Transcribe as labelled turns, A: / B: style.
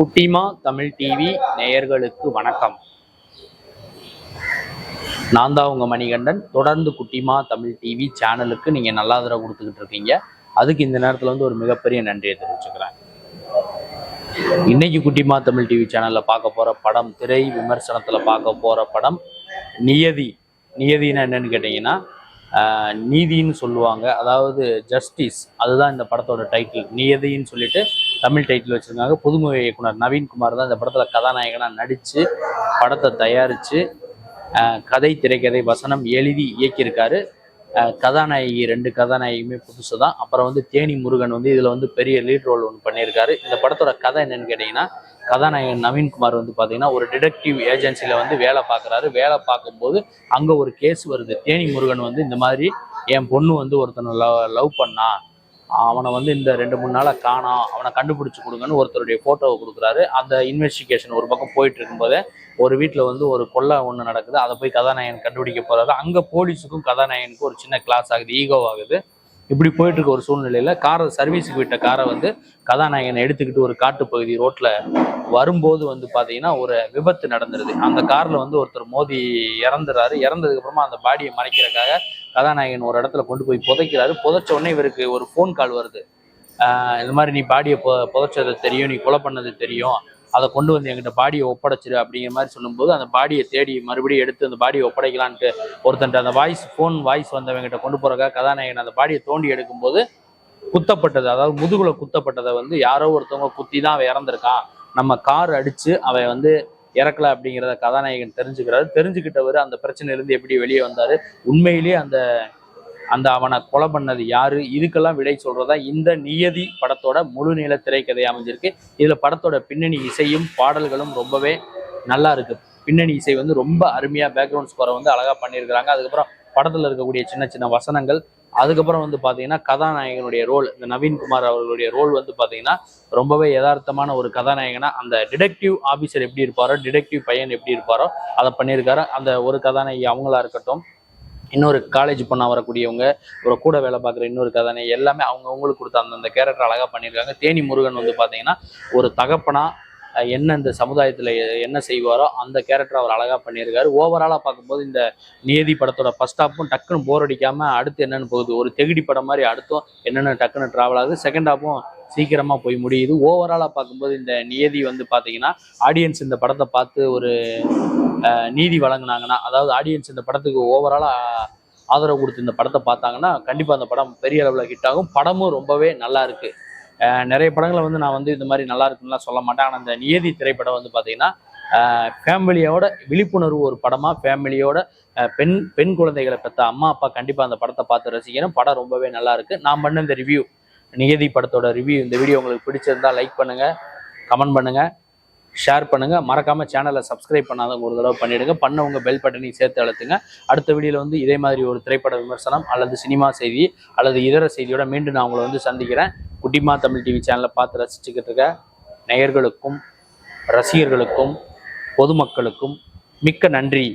A: குட்டிமா தமிழ் டிவி நேயர்களுக்கு வணக்கம். நான் தான் உங்க மணிகண்டன். தொடர்ந்து குட்டிமா தமிழ் டிவி சேனலுக்கு நீங்க நல்லா ஆதரவு கொடுத்துக்கிட்டு இருக்கீங்க. அதுக்கு இந்த நேரத்துல வந்து ஒரு மிகப்பெரிய நன்றியை தெரிவிச்சுக்கிறேன். இன்னைக்கு குட்டிமா தமிழ் டிவி சேனல்ல பார்க்க போற படம் திரை விமர்சனத்துல பார்க்க போற படம் நியதி. நியதினா என்னன்னு கேட்டீங்கன்னா நீதின்னு சொல்லுவாங்க. அதாவது ஜஸ்டிஸ் அதுதான் இந்த படத்தோட டைட்டில் நியதின்னு சொல்லிட்டு தமிழ் டைட்டில் வச்சுருக்காங்க. புதுமுக இயக்குனர் நவீன்குமார் தான் இந்த படத்தில் கதாநாயகனாக நடித்து படத்தை தயாரித்து கதை திரைக்கதை வசனம் எழுதி இயக்கியிருக்காரு. கதாநாயகி ரெண்டு கதாநாயகியுமே புதுசு தான். அப்புறம் வந்து தேனி முருகன் வந்து இதில் வந்து பெரிய லீட் ரோல் ஒன்று பண்ணியிருக்காரு. இந்த படத்தோட கதை என்னன்னு கேட்டிங்கன்னா கதாநாயகன் நவீன்குமார் வந்து பார்த்தீங்கன்னா ஒரு டிடெக்டிவ் ஏஜென்சியில் வந்து வேலை பார்க்குறாரு. வேலை பார்க்கும்போது அங்கே ஒரு கேஸ் வருது. தேனி முருகன் வந்து இந்த மாதிரி என் பொண்ணு வந்து ஒருத்தனை லவ் லவ் பண்ணா. அவனை வந்து இந்த ரெண்டு மூணு நாளாக காணாம் அவனை கண்டுபிடிச்சி கொடுங்கன்னு ஒருத்தருடைய ஃபோட்டோவை கொடுக்குறாரு. அந்த இன்வெஸ்டிகேஷன் ஒரு பக்கம் போயிட்டு இருக்கும்போதே ஒரு வீட்டில் வந்து ஒரு கொள்ளை ஒன்று நடக்குது. அதை போய் கதாநாயகன் கண்டுபிடிக்க போகிறாரு அங்கே போலீஸுக்கும் கதாநாயகனுக்கும் ஒரு சின்ன கிளாஸ் ஆகுது. ஈகோ ஆகுது. இப்படி போயிட்டு இருக்க ஒரு சூழ்நிலையில காரை சர்வீஸுக்கு விட்ட காரை வந்து கதாநாயகனை எடுத்துக்கிட்டு ஒரு காட்டுப்பகுதி ரோட்ல வரும்போது வந்து பாத்தீங்கன்னா ஒரு விபத்து நடந்துருது. அந்த கார்ல வந்து ஒருத்தர் மோதி இறந்துறாரு. இறந்ததுக்கு அப்புறமா அந்த பாடியை மறைக்கிறதுக்காக கதாநாயகன் ஒரு இடத்துல கொண்டு போய் புதைக்கிறாரு. புதைச்ச உடனே இவருக்கு ஒரு ஃபோன் கால் வருது. இந்த மாதிரி நீ பாடியை பொ புதைச்சது தெரியும் நீ கொலை பண்ணது தெரியும். அதை கொண்டு வந்து எங்கிட்ட பாடியை ஒப்படைச்சிரு அப்படிங்கிற மாதிரி சொல்லும்போது அந்த பாடியை தேடி மறுபடியும் எடுத்து அந்த பாடியை ஒப்படைக்கலான்ட்டு ஒருத்தன்ட்ட அந்த வாய்ஸ் ஃபோன் வாய்ஸ் வந்தவங்கிட்ட கொண்டு போறக்காக கதாநாயகன் அந்த பாடியை தோண்டி எடுக்கும்போது குத்தப்பட்டது. அதாவது முதுகுல குத்தப்பட்டதை வந்து யாரோ ஒருத்தவங்க குத்தி தான் அவன் இறந்துருக்கான் நம்ம கார் அடிச்சு அவன் வந்து இறக்கல அப்படிங்கிறத கதாநாயகன் தெரிஞ்சுக்கிறாரு. தெரிஞ்சுக்கிட்டவர் அந்த பிரச்சனையிலேருந்து எப்படி வெளியே வந்தாரு? உண்மையிலேயே அந்த அந்த அவனை கொலை பண்ணது யாரு? இதுக்கெல்லாம் விடை சொல்றதா இந்த நியதி படத்தோட முழு நீள திரைக்கதை அமைஞ்சிருக்கு. இதுல படத்தோட பின்னணி இசையும் பாடல்களும் ரொம்பவே நல்லா இருக்கு. பின்னணி இசை வந்து ரொம்ப அருமையா பேக்ரவுண்ட் ஸ்கோரை வந்து அழகா பண்ணியிருக்கிறாங்க. அதுக்கப்புறம் படத்துல இருக்கக்கூடிய சின்ன சின்ன வசனங்கள். அதுக்கப்புறம் வந்து பாத்தீங்கன்னா கதாநாயகனுடைய ரோல் இந்த நவீன்குமார் அவர்களுடைய ரோல் வந்து பாத்தீங்கன்னா ரொம்பவே யதார்த்தமான ஒரு கதாநாயகனா அந்த டிடெக்டிவ் ஆபீசர் எப்படி இருப்பாரோ டிடெக்டிவ் பையன் எப்படி இருப்பாரோ அதை பண்ணியிருக்காரு. அந்த ஒரு கதாநாயகி அவங்களா இருக்கட்டும் இன்னொரு காலேஜ் பொண்ணா வரக்கூடியவங்க ஒரு கூட வேலை பார்க்குற இன்னொரு கதாநாயகி எல்லாமே அவங்க அவங்களுக்கு கொடுத்த அந்தந்த கேரக்டர் அழகாக பண்ணியிருக்காங்க. தேனி முருகன் வந்து பார்த்தீங்கன்னா ஒரு தகப்பனாக என்ன இந்த சமுதாயத்தில் என்ன செய்வாரோ அந்த கேரக்டர் அவர் அழகாக பண்ணியிருக்காரு. ஓவராலாக பார்க்கும்போது இந்த நியதி படத்தோட ஃபஸ்ட் ஹாப்பும் டக்குன்னு போர் அடிக்காமல் அடுத்து என்னென்னு போகுது. ஒரு தெகிடி படம் மாதிரி அடுத்தும் என்னென்ன டக்குன்னு ட்ராவல் ஆகுது. செகண்ட் ஹாப்பும் சீக்கிரமா போய் முடியுது. ஓவராலா பார்க்கும்போது இந்த நியதி வந்து பாத்தீங்கன்னா ஆடியன்ஸ் இந்த படத்தை பார்த்து ஒரு நீதி வழங்குனாங்கன்னா அதாவது ஆடியன்ஸ் இந்த படத்துக்கு ஓவராலா ஆதரவு கொடுத்து இந்த படத்தை பார்த்தாங்கன்னா கண்டிப்பா அந்த படம் பெரிய அளவுல ஹிட் ஆகும். படமும் ரொம்பவே நல்லா இருக்கு. நிறைய படங்களை வந்து நான் வந்து இந்த மாதிரி நல்லா இருக்குன்னுலாம் சொல்ல மாட்டேன். ஆனால் இந்த நியதி திரைப்படம் வந்து பார்த்தீங்கன்னா ஃபேமிலியோட விழிப்புணர்வு ஒரு படமா ஃபேமிலியோட பெண் பெண் குழந்தைகளை பெற்ற அம்மா அப்பா கண்டிப்பா அந்த படத்தை பார்த்து ரசிக்கணும். படம் ரொம்பவே நல்லா இருக்கு. நான் பண்ண இந்த ரிவ்யூ நியதி படத்தோட ரிவ்யூ இந்த வீடியோ உங்களுக்கு பிடிச்சிருந்தா லைக் பண்ணுங்கள் கமெண்ட் பண்ணுங்கள் ஷேர் பண்ணுங்கள் மறக்காம சேனலை சப்ஸ்கிரைப் பண்ணாதவங்க ஒரு தடவை பண்ணிவிடுங்க பண்ணவங்க பெல் பட்டனையும் சேர்த்து அழுத்துங்க. அடுத்த வீடியோவில் வந்து இதே மாதிரி ஒரு திரைப்பட விமர்சனம் அல்லது சினிமா செய்தி அல்லது இதர செய்தியோட மீண்டும் நான் உங்களை வந்து சந்திக்கிறேன். குட்டிமா தமிழ் டிவி சேனலை பார்த்து ரசிச்சுக்கிட்டு இருக்க நேயர்களுக்கும் ரசிகர்களுக்கும் பொதுமக்களுக்கும் மிக்க நன்றி.